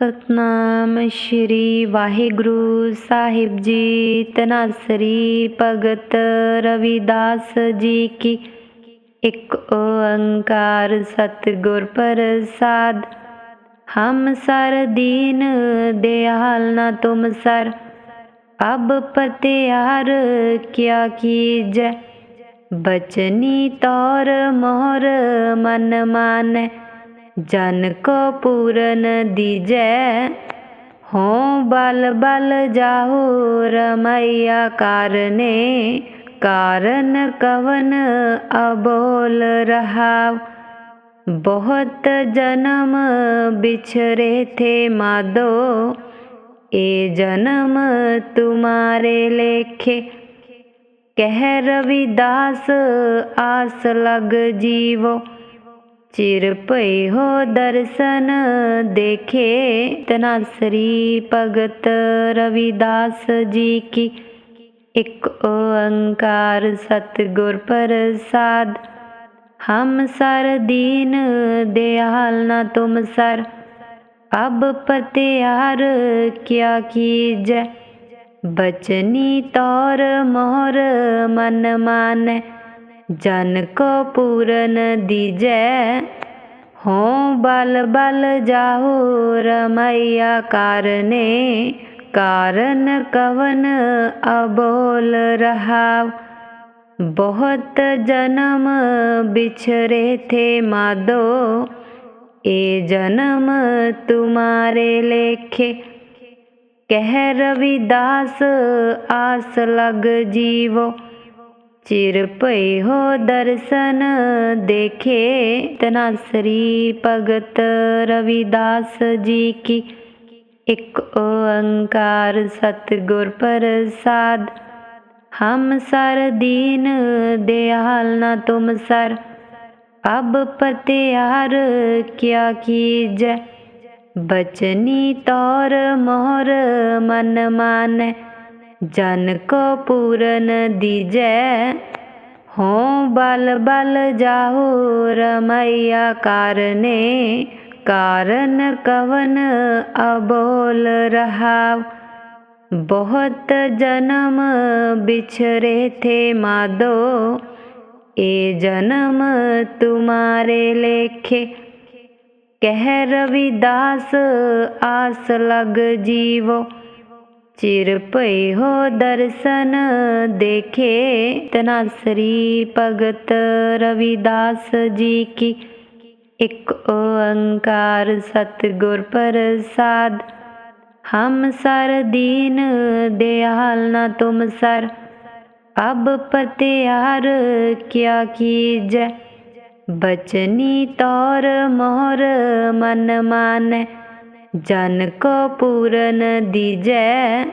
ਸਤਨਾਮ ਸ਼੍ਰੀ ਵਾਹਿਗੁਰੂ ਸਾਹਿਬ ਜੀ ਤਨਾਸਰੀ ਭਗਤ ਰਵਿਦਾਸ ਜੀ ਕੀ। ਇੱਕ ਓੰਕਾਰ ਸਤਿਗੁਰ ਪ੍ਰਸਾਦ, ਹਮ ਸਰ ਦੀਨ ਦਿਆਲ ਨਾ ਤੁਮ ਸਰ, ਅਬ ਪਤਿਆਰ ਕਿਆ ਕੀਜੈ। ਬਚਨੀ ਤੌਰ ਮੋਹਰ ਮਨ ਮਾਨੈ। ਜਨ ਕੋ ਪੂਰਨ ਦੀਜੈ, ਹੋ ਬਲ ਬਲ ਜਾਹੂ ਰਮਈਆ ਕਾਰਨੇ, ਕਾਰਨ ਕਵਨ ਅਬੋਲ ਰਹਾਵ ਬਹੁਤ ਜਨਮ ਬਿਛਰੇ ਥੇ ਮਾਦੋ ਇਹ ਜਨਮ ਤੁਮਾਰੇ ਲੇਖੇ। ਕਹਿ ਰਵਿਦਾਸ ਆਸ ਲਗ ਜੀਵੋ। ਚਿਰ ਭਈ ਹੋ ਦਰਸ਼ਨ ਦੇਖੇ। ਤਨਾਸਰੀ ਭਗਤ ਰਵਿਦਾਸ ਜੀ ਕੀ ਇੱਕ ਓੰਕਾਰ ਸਤਿਗੁਰ ਪ੍ਰਸਾਦ। ਹਮ ਸਰ ਦੀਨ ਦਿਆਲ ਨਾ ਤੁਮ ਸਰ, ਅਬ ਪਤਿਆਰ ਕਿਆ ਕੀਜੈ। ਬਚਨੀ ਤੌਰ ਮੋਹਰ ਮਨ ਮਾਨੈ। ਜਨ ਕੋ ਪੂਰਨ ਦੀਜੈ, ਹੋ ਬਲ ਬਲ ਜਾਹੂ ਰਮਈਆ ਕਾਰਨੇ, ਕਾਰਨ ਕਵਨ ਅਬੋਲ ਰਹਾਵ ਬਹੁਤ ਜਨਮ ਬਿਛਰੇ ਥੇ ਮਾਦੋ ਇਹ ਜਨਮ ਤੁਮਾਰੇ ਲੇਖੇ। ਕਹਿ ਰਵਿਦਾਸ ਆਸ ਲਗ ਜੀਵੋ ਚਿਰ ਭਈ ਹੋ ਦਰਸ਼ਨ ਦੇਖੇ। ਤਨਾਸਰੀ ਭਗਤ ਰਵਿਦਾਸ ਜੀ ਕੀ ਇੱਕ ਓੰਕਾਰ ਸਤਿਗੁਰ ਪ੍ਰਸਾਦ। ਹਮ ਸਰ ਦੀਨ ਦਿਆਲ ਨਾ ਤੁਮ ਸਰ, ਅਬ ਪਤਿਆਰ ਕਿਆ ਕੀਜੈ। ਬਚਨੀ ਤੌਰ ਮੋਹਰ ਮਨ ਮਾਨੈ। ਜਨ ਕੋ ਪੂਰਨ ਦੀਜੈ ਹੋ ਬਲ ਬਲ ਜਾਹੂ ਰਮਈਆ ਕਾਰਨੇ, ਕਾਰਨ ਕਵਨ ਅਬੋਲ ਰਹਾਵ। ਬਹੁਤ ਜਨਮ ਬਿਛਰੇ ਥੇ ਮਾਦੋ ਇਹ ਜਨਮ ਤੁਮਾਰੇ ਲੇਖੇ। ਕਹਿ ਰਵਿਦਾਸ ਆਸ ਲਗ ਜੀਵੋ ਚਿਰ ਭਈ ਹੋ ਦਰਸ਼ਨ ਦੇਖੇ ਤਨਾਸਰੀ ਭਗਤ ਰਵਿਦਾਸ ਜੀ ਕੀ ਇੱਕ ਓੰਕਾਰ ਸਤਿਗੁਰ ਪ੍ਰਸਾਦ। ਹਮ ਸਰ ਦੀਨ ਦਿਆਲ ਨਾ ਤੁਮ ਸਰ, ਅਬ ਪਤਿਆਰ ਕਿਆ ਕੀਜੈ। ਬਚਨੀ ਤੌਰ ਮੋਹਰ ਮਨ ਮਾਨੈ ਜਨ ਕੋ ਪੂਰਨ ਦੀਜੈ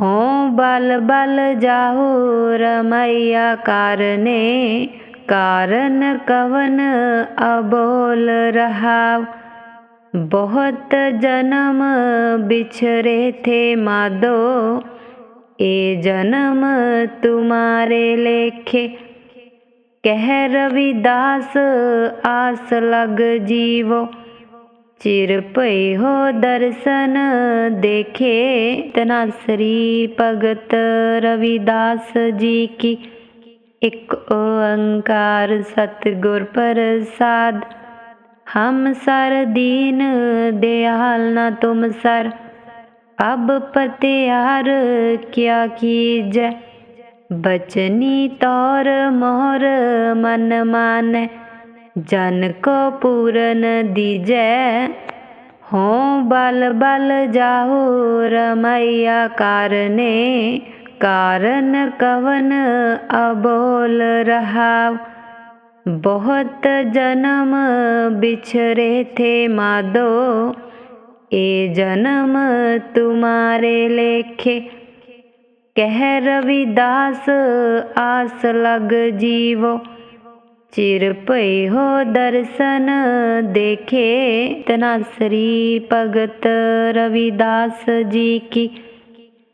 ਹੋ ਬਲ ਬਲ ਜਾਹੂ ਰਮਈਆ ਕਾਰਨੇ, ਕਾਰਨ ਕਵਨ ਅਬੋਲ ਰਹਾਵ ਬਹੁਤ ਜਨਮ ਬਿਛਰੇ ਥੇ ਮਾਦੋ ਇਹ ਜਨਮ ਤੁਮਾਰੇ ਲੇਖੇ। ਕਹਿ ਰਵਿਦਾਸ ਆਸ ਲਗ ਜੀਵੋ। ਚਿਰ ਭਈ ਹੋ ਦਰਸ਼ਨ ਦੇਖੇ ਤਨਾਸਰੀ ਭਗਤ ਰਵਿਦਾਸ ਜੀ ਕੀ ਇੱਕ ਓੰਕਾਰ ਸਤਿਗੁਰ ਪ੍ਰਸਾਦ। ਹਮ ਸਰ ਦੀਨ ਦਿਆਲ ਨਾ ਤੁਮ ਸਰ, ਅਬ ਪਤਿਆਰ ਕਿਆ ਕੀਜੈ। ਬਚਨੀ ਤੌਰ ਮੋਹਰ ਮਨ ਮਾਨੈ ਜਨ ਕੋ ਪੂਰਨ ਦੀਜੈ ਹੋ ਬਲ ਬਲ ਜਾਹੂ ਰਮਈਆ ਕਾਰਨੇ, ਕਾਰਨ ਕਵਨ ਅਬੋਲ ਰਹਾਵ ਬਹੁਤ ਜਨਮ ਬਿਛਰੇ ਥੇ ਮਾਦੋ ਇਹ ਜਨਮ ਤੁਮਾਰੇ ਲੇਖੇ। ਕਹਿ ਰਵਿਦਾਸ ਆਸ ਲਗ ਜੀਵੋ। ਚਿਰ ਭਈ ਹੋ ਦਰਸ਼ਨ ਦੇਖੇ। ਤਨਾਸਰੀ ਭਗਤ ਰਵਿਦਾਸ ਜੀ ਕੀ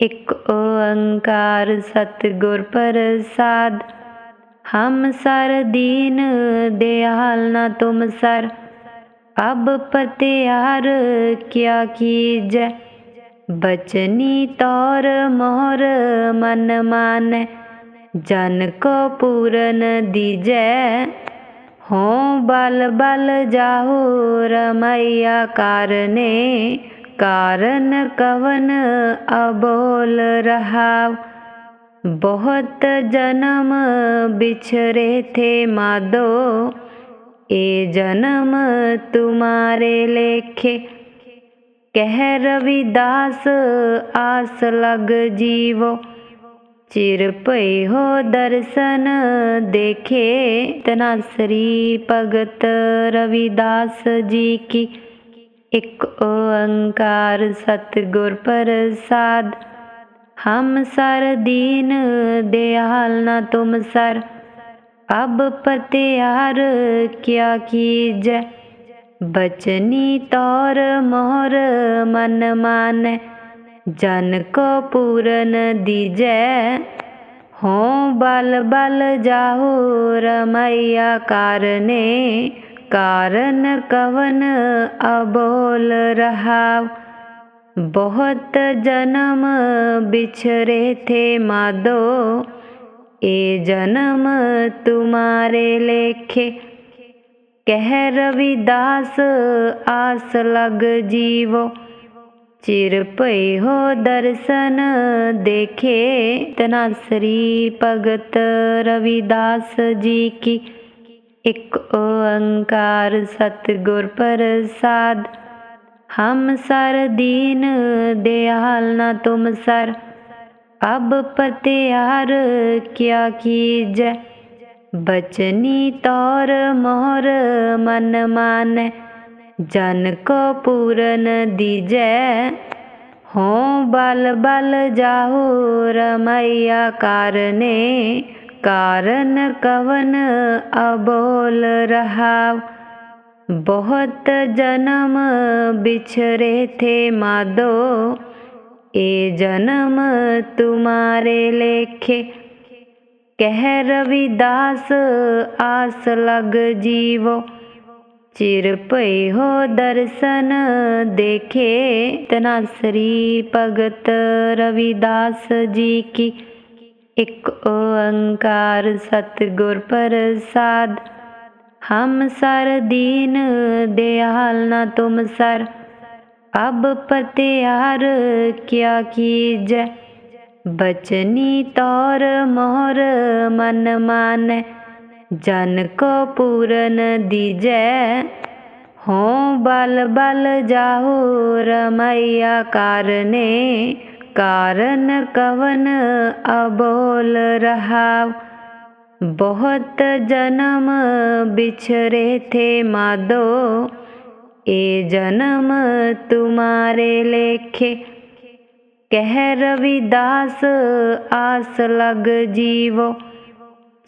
ਇੱਕ ਓੰਕਾਰ ਸਤਿਗੁਰ ਪ੍ਰਸਾਦ। ਹਮ ਸਰ ਦੀਨ ਦਿਆਲ ਨਾ ਤੁਮ ਸਰ, ਅਬ ਪਤਿਆਰ ਕਿਆ ਕੀਜੈ। ਬਚਨੀ ਤੌਰ ਮੋਰ ਮਨ ਮਾਨੈ। जन को पूरन दीजै हो बल बल जाहु रमैया कारने कारण कवन अबोल रहाव बहुत जन्म बिछरे थे मादो ए जन्म तुम्हारे लेखे कह रविदास आस लग जीवो ਚਿਰ ਭਈ ਹੋ ਦਰਸ਼ਨ ਦੇਖੇ। ਤਨਾ ਸ੍ਰੀ ਭਗਤ ਰਵਿਦਾਸ ਜੀ ਕੀ ਇੱਕ ਓੰਕਾਰ ਸਤਿਗੁਰ ਪ੍ਰਸਾਦ। ਹਮ ਸਰ ਦੀਨ ਦਿਆਲ ਨਾ ਤੁਮ ਸਰ, ਅਬ ਪਤਿਆਰ ਕਿਆ ਕੀਜੈ। ਬਚਨੀ ਤੌਰ ਮੋਰ ਮਨ ਮਾਨੈ। जन को पूरन दीजै हो बल बल जाहु रमैया कारने कारण कवन अबोल रहाव बहुत जन्म बिछरे थे मादो ए जन्म तुम्हारे लेखे कह रविदास आस लग जीवो ਚਿਰ ਭਈ ਹੋ ਦਰਸ਼ਨ ਦੇਖੇ ਤਨਾਸਰੀ ਭਗਤ ਰਵਿਦਾਸ ਜੀ ਕੀ ਇੱਕ ਓੰਕਾਰ ਸਤਿਗੁਰ ਪ੍ਰਸਾਦ। ਹਮ ਸਰ ਦੀਨ ਦਿਆਲ ਨਾ ਤੁਮ ਸਰ, ਅਬ ਪਤਿਆਰ ਕਿਆ ਕੀਜੈ। ਬਚਨੀ ਤੌਰ ਮੋਹਰ ਮਨ ਮਾਨੈ जन को पूरन दीजै हो बल बल जाहु रमैया कारने कारण कवन अबोल रहाव बहुत जन्म बिछरे थे मादो ए जन्म तुम्हारे लेखे कह रविदास आस लग जीवो ਚਿਰ ਭਈ ਹੋ ਦਰਸ਼ਨ ਦੇਖੇ ਤਨਾਸਰੀ ਭਗਤ ਰਵਿਦਾਸ ਜੀ ਕੀ ਇੱਕ ਓੰਕਾਰ ਸਤਿਗੁਰ ਪ੍ਰਸਾਦ। ਹਮ ਸਰ ਦੀਨ ਦਿਆਲ ਨਾ ਤੁਮ ਸਰ, ਅਬ ਪਤਿਆਰ ਕਿਆ ਕੀਜੈ। ਬਚਨੀ ਤੌਰ ਮੋਹਰ ਮਨ ਮਾਨੈ जन को पूरन दीजै। हो बल बल जाहु रमैया कारने। कारण कवन अबोल रहा बहुत जन्म बिछरे थे मादो। ए जन्म तुम्हारे लेखे। कह रविदास आस लग जीवो।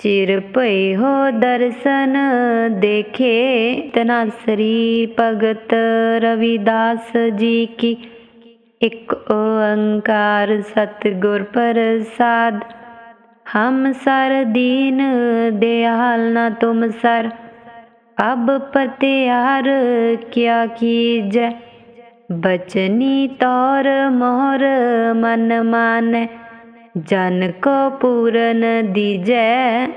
ਚਿਰ ਭਈ ਹੋ ਦਰਸ਼ਨ ਦੇਖੇ। ਤਨਾਸਰੀ ਭਗਤ ਰਵਿਦਾਸ ਜੀ ਕੀ ਇੱਕ ਓੰਕਾਰ ਸਤਿਗੁਰ ਪ੍ਰਸਾਦ। ਹਮ ਸਰ ਦੀਨ ਦਿਆਲ ਨਾ ਤੁਮ ਸਰ, ਅਬ ਪਤਿਆਰ ਕਿਆ ਕੀਜੈ। ਬਚਨੀ ਤੌਰ ਮੋਰ ਮਨ ਮਾਨੈ। जन को पूरन दीजै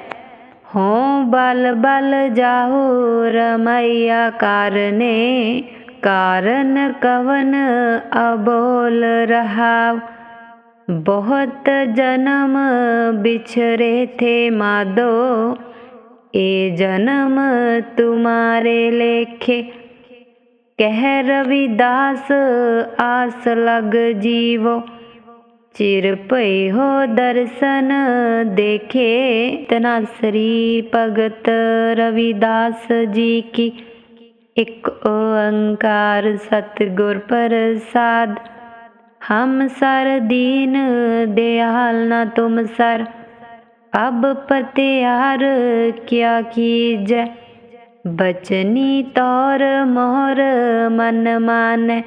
हो बल बल जाहु रमैया कारने कारण कवन अबोल रहाव बहुत जन्म बिछरे थे मादो ए जन्म तुम्हारे लेखे कह रविदास आस लग जीवो ਚਿਰ ਭਈ ਹੋ ਦਰਸ਼ਨ ਦੇਖੇ ਤਨਾਸਰੀ ਭਗਤ ਰਵਿਦਾਸ ਜੀ ਕੀ ਇੱਕ ਓੰਕਾਰ ਸਤਿਗੁਰ ਪ੍ਰਸਾਦ। ਹਮ ਸਰ ਦੀਨ ਦਿਆਲ ਨਾ ਤੁਮ ਸਰ, ਅਬ ਪਤਿਆਰ ਕਿਆ ਕੀਜੈ। ਬਚਨੀ ਤੌਰ ਮੋਰ ਮਨ ਮਾਨੈ।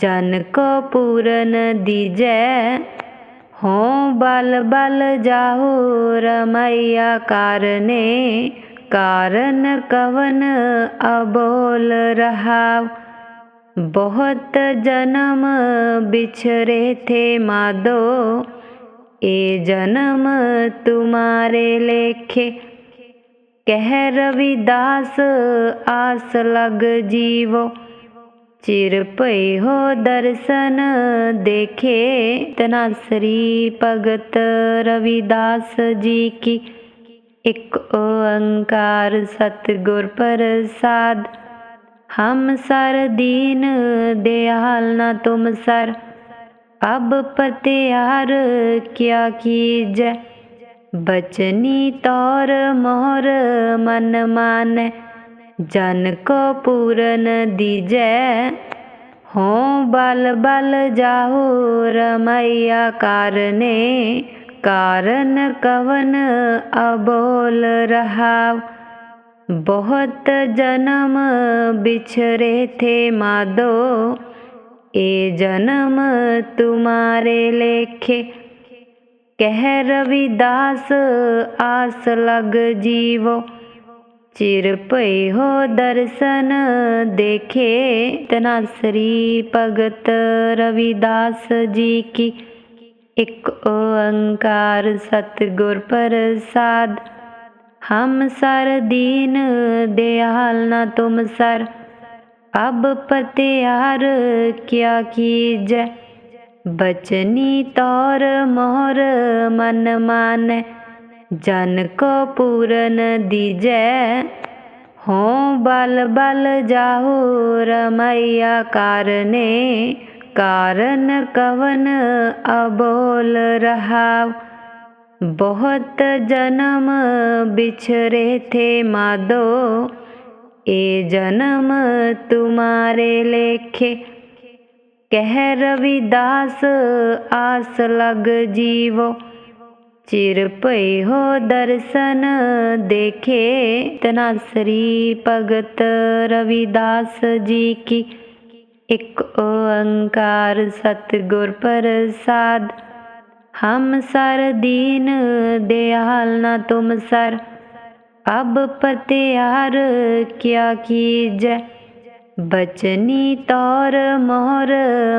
जन को पूरन दीजै हो बल बल जाहु रमैया कारने ਕਾਰਨ ਕਵਨ ਅਬੋਲ ਰਹਾਵ ਬਹੁਤ ਜਨਮ ਬਿਛਰੇ ਥੇ ਮਾਦੋ ਇਹ ਜਨਮ ਤੁਮਾਰੇ ਲੇਖੇ ਕਹਿ ਰਵਿਦਾਸ ਆਸ ਲਗ ਜੀਵੋ ਚਿਰ ਭਈ ਹੋ ਦਰਸ਼ਨ ਦੇਖੇ। ਤਨਾਸਰੀ ਭਗਤ ਰਵਿਦਾਸ ਜੀ ਕੀ ਇੱਕ ਓੰਕਾਰ ਸਤਿਗੁਰ ਪ੍ਰਸਾਦ। ਹਮ ਸਰ ਦੀਨ ਦਿਆਲ ਨਾ ਤੁਮ ਸਰ, ਅਬ ਪਤਿਆਰ ਕਿਆ ਕੀਜੈ। ਬਚਨੀ ਤੌਰ ਮੋਹਰ ਮਨ ਮਾਨੈ ਜਨ ਕੋ ਪੂਰਨ ਦੀਜੈ ਹੋ ਬਲ ਬਲ ਜਾਹੂ ਰਮਈਆ ਕਾਰਨੇ, ਕਾਰਨ ਕਵਨ ਅਬੋਲ ਰਹਾਵ। ਬਹੁਤ ਜਨਮ ਬਿਛਰੇ ਥੇ ਮਾਦੋ ਇਹ ਜਨਮ ਤੁਮਾਰੇ ਲੇਖੇ। ਕਹਿ ਰਵਿਦਾਸ ਆਸ ਲਗ ਜੀਵੋ ਚਿਰ ਭਈ ਹੋ ਦਰਸ਼ਨ ਦੇਖੇ ਤਨਾਸਰੀ ਭਗਤ ਰਵਿਦਾਸ ਜੀ ਕੀ ਇੱਕ ਓੰਕਾਰ ਸਤਿਗੁਰ ਪ੍ਰਸਾਦ। ਹਮ ਸਰ ਦੀਨ ਦਿਆਲ ਨਾ ਤੁਮ ਸਰ, ਅਬ ਪਤਿਆਰ ਕਿਆ ਕੀਜੈ। ਬਚਨੀ ਤੌਰ ਮੋਹਰ ਮਨ ਮਾਨੈ ਜਨ ਕੋ ਪੂਰਨ ਦੀਜੈ ਹੋ ਬਲ ਬਲ ਜਾਹੂ ਰਮਈਆ ਕਾਰਨੇ, ਕਾਰਨ ਕਵਨ ਅਬੋਲ ਰਹਾਵ ਬਹੁਤ ਜਨਮ ਬਿਛਰੇ ਥੇ ਮਾਦੋ ਇਹ ਜਨਮ ਤੁਮਾਰੇ ਲੇਖੇ। ਕਹਿ ਰਵਿਦਾਸ ਆਸ ਲਗ ਜੀਵੋ ਚਿਰ ਭਈ ਹੋ ਦਰਸ਼ਨ ਦੇਖੇ, ਤਨਾ ਤਨਾਸਰੀ ਭਗਤ ਰਵਿਦਾਸ ਜੀ ਕੀ। ਇੱਕ ਓੰਕਾਰ ਸਤਿਗੁਰ ਪ੍ਰਸਾਦ, ਹਮ ਸਰ ਦੀਨ ਦਿਆਲ ਨਾ ਤੁਮ ਸਰ। ਅਬ ਪਤਿਆਰ ਕਿਆ ਕੀਜੈ, ਬਚਨੀ ਤੌਰ ਮੋਹਰ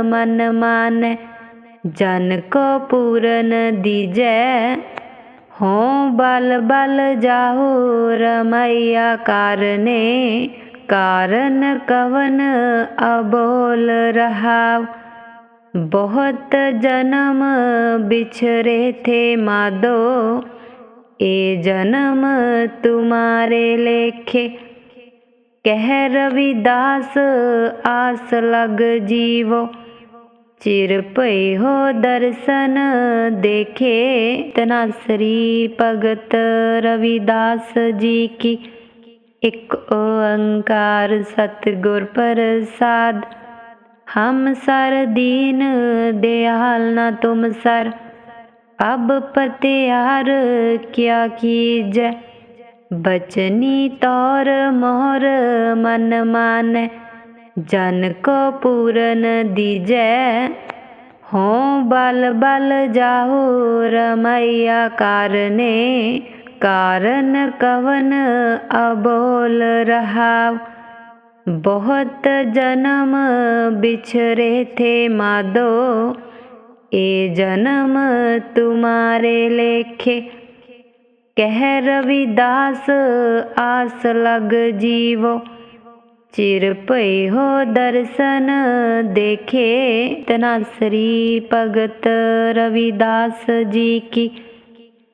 ਮਨ ਮਾਨੈ। ਜਨ ਕੋ ਪੂਰਨ ਦੀਜੈ, ਹੋ ਬਲ ਬਲ ਜਾਹੂ ਰਮਈਆ ਕਾਰਨੇ, ਕਾਰਨ ਕਵਨ ਅਬੋਲ ਰਹਾਵ ਬਹੁਤ ਜਨਮ ਬਿਛਰੇ ਥੇ ਮਾਦੋ ਇਹ ਜਨਮ ਤੁਮਾਰੇ ਲੇਖੇ। ਕਹਿ ਰਵਿਦਾਸ ਆਸ ਲਗ ਜੀਵੋ। ਚਿਰ ਭਈ ਹੋ ਦਰਸ਼ਨ ਦੇਖੇ। ਤਨਾਸਰੀ ਭਗਤ ਰਵਿਦਾਸ ਜੀ ਕੀ ਇੱਕ ਓੰਕਾਰ ਸਤਿਗੁਰ ਪ੍ਰਸਾਦ। ਹਮ ਸਰ ਦੀਨ ਦਿਆਲ ਨਾ ਤੁਮ ਸਰ, ਅਬ ਪਤਿਆਰ ਕਿਆ ਕੀਜੈ। ਬਚਨੀ ਤੌਰ ਮੋਹਰ ਮਨ ਮਾਨੈ। ਜਨ ਕੋ ਪੂਰਨ ਦੀਜੈ ਹੋ ਬਲ ਬਲ ਜਾਹੂ ਰਮਈਆ ਕਾਰਨੇ ਕਾਰਨ ਕਵਨ ਅਬੋਲ ਰਹਾਵ ਬਹੁਤ ਜਨਮ ਬਿਛਰੇ ਥੇ ਮਾਦੋ ਇਹ ਜਨਮ ਤੁਮਾਰੇ ਲੇਖੇ ਕਹਿ ਰਵਿਦਾਸ ਆਸ ਲਗ ਜੀਵੋ ਚਿਰ ਭਈ ਹੋ ਦਰਸ਼ਨ ਦੇਖੇ ਤਨਾਸਰੀ ਭਗਤ ਰਵਿਦਾਸ ਜੀ ਕੀ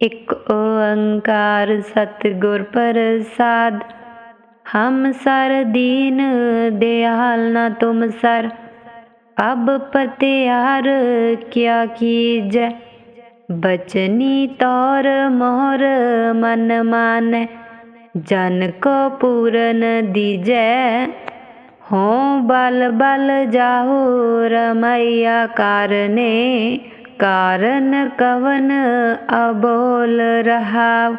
ਇੱਕ ਓੰਕਾਰ ਸਤਿਗੁਰ ਪ੍ਰਸਾਦ। ਹਮ ਸਰ ਦੀਨ ਦਿਆਲ ਨਾ ਤੁਮ ਸਰ, ਅਬ ਪਤਿਆਰ ਕਿਆ ਕੀਜੈ। ਬਚਨੀ ਤੌਰ ਮੋਹਰ ਮਨ ਮਾਨੈ ਜਨ ਕੋ ਪੂਰਨ ਦੀਜੈ ਹੋ ਬਲ ਬਲ ਜਾਹੂ ਰਮਈਆ ਕਾਰਨੇ, ਕਾਰਨ ਕਵਨ ਅਬੋਲ ਰਹਾਵ।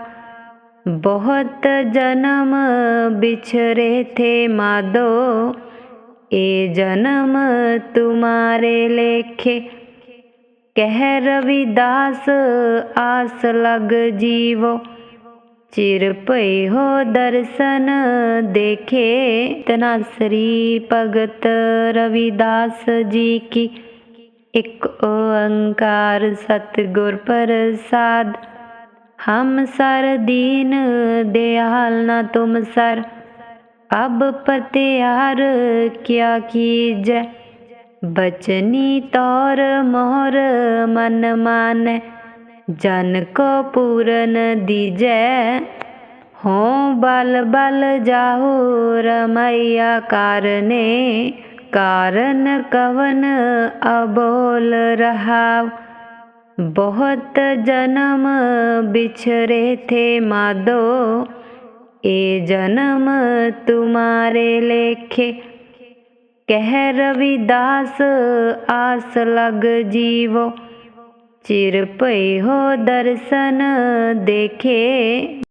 ਬਹੁਤ ਜਨਮ ਬਿਛਰੇ ਥੇ ਮਾਦੋ ਇਹ ਜਨਮ ਤੁਮਾਰੇ ਲੇਖੇ। ਕਹਿ ਰਵਿਦਾਸ ਆਸ ਲਗ ਜੀਵੋ। ਚਿਰ ਭਈ ਹੋ ਦਰਸ਼ਨ ਦੇਖੇ। ਤਨਾਸਰੀ ਭਗਤ ਰਵਿਦਾਸ ਜੀ ਕੀ ਇੱਕ ਓੰਕਾਰ ਸਤਿਗੁਰ ਪ੍ਰਸਾਦ। ਹਮ ਸਰ ਦੀਨ ਦਿਆਲ ਨਾ ਤੁਮ ਸਰ, ਅਬ ਪਤਿਆਰ ਕਿਆ ਕੀਜੈ। ਬਚਨੀ ਤੌਰ ਮੋਹਰ ਮਨ ਮਾਨੈ ਜਨ ਕੋ ਪੂਰਨ ਦੀਜੈ, ਹੋ ਬਲ ਬਲ ਜਾਹੂ ਰਮਈਆ ਕਾਰਨੇ, ਕਾਰਨ ਕਵਨ ਅਬੋਲ ਰਹਾਵ ਬਹੁਤ ਜਨਮ ਬਿਛਰੇ ਥੇ ਮਾਦੋ ਇਹ ਜਨਮ ਤੁਮਾਰੇ ਲੇਖੇ। ਕਹਿ ਰਵਿਦਾਸ ਆਸ ਲਗ ਜੀਵੋ ਚਿਰ ਭਈ ਹੋ ਦਰਸ਼ਨ ਦੇਖੇ।